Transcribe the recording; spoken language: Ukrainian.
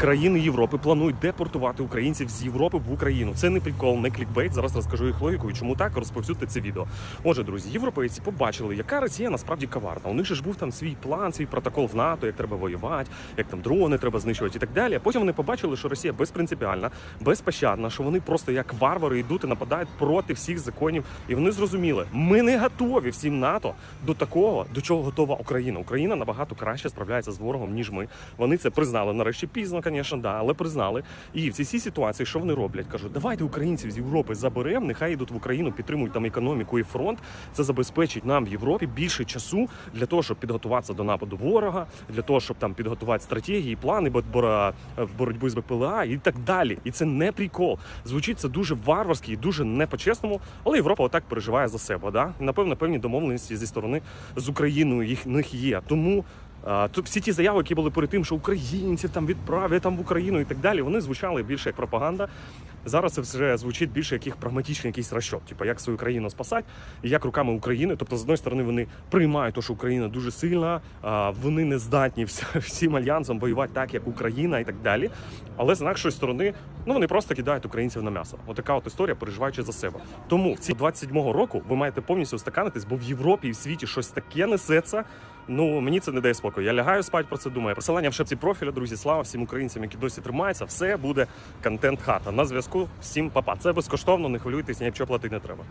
країни Європи планують депортувати українців з Європи в Україну. Це не прикол, не клікбейт. Зараз розкажу їх логіку і чому так розповсюдьте це відео. Отже, друзі, європейці побачили, яка Росія насправді коварна. У них ж був там свій план, свій протокол в НАТО, як треба воювати, як там дрони треба знищувати і так далі. Потім вони побачили, що Росія безпринципіальна, безпощадна, що вони просто як варвари йдуть і нападають проти всіх законів. І вони зрозуміли, ми не готові всім НАТО до такого, до чого готова Україна. Україна набагато краще справляється з ворогом, ніж ми. Вони це признали нарешті пізно, звісно, да, але признали. І в цій ситуації, що вони роблять? Кажуть, давайте українців з Європи заберемо, нехай йдуть в Україну, підтримують там економіку і фронт. Це забезпечить нам в Європі більше часу для того, щоб підготуватися до нападу ворога, для того, щоб там підготувати стратегії, плани бо- бора- боротьби з БПЛА і так далі. І це не прикол. Звучить це дуже варварськи і дуже не по-чесному, але Європа отак переживає за себе. Да? Напевно, певні домовленості зі сторони з Україною їх них є. Тому. Тут всі ті заяви, які були перед тим, що українців там відправлять там в Україну і так далі, вони звучали більше як пропаганда. Зараз це вже звучить більше як їх прагматичний якийсь розчот, типу як свою країну спасати, і як руками України. Тобто, з одної сторони, вони приймають те, що Україна дуже сильна, вони не здатні всім альянсом воювати так, як Україна і так далі. Але з іншої сторони, ну вони просто кидають українців на м'ясо. Отака от історія, переживаючи за себе. Тому в ці 27-го року ви маєте повністю устаканитись, бо в Європі і в світі щось таке несеться. Ну мені це не дає спокою. Я лягаю спать про це думаю. Посилання в шапці профіля, друзі. Слава всім українцям, які досі тримаються. Все буде контент хата. На зв'язку. Всім папа. Це безкоштовно, не хвилюйтесь, нічого платити не треба.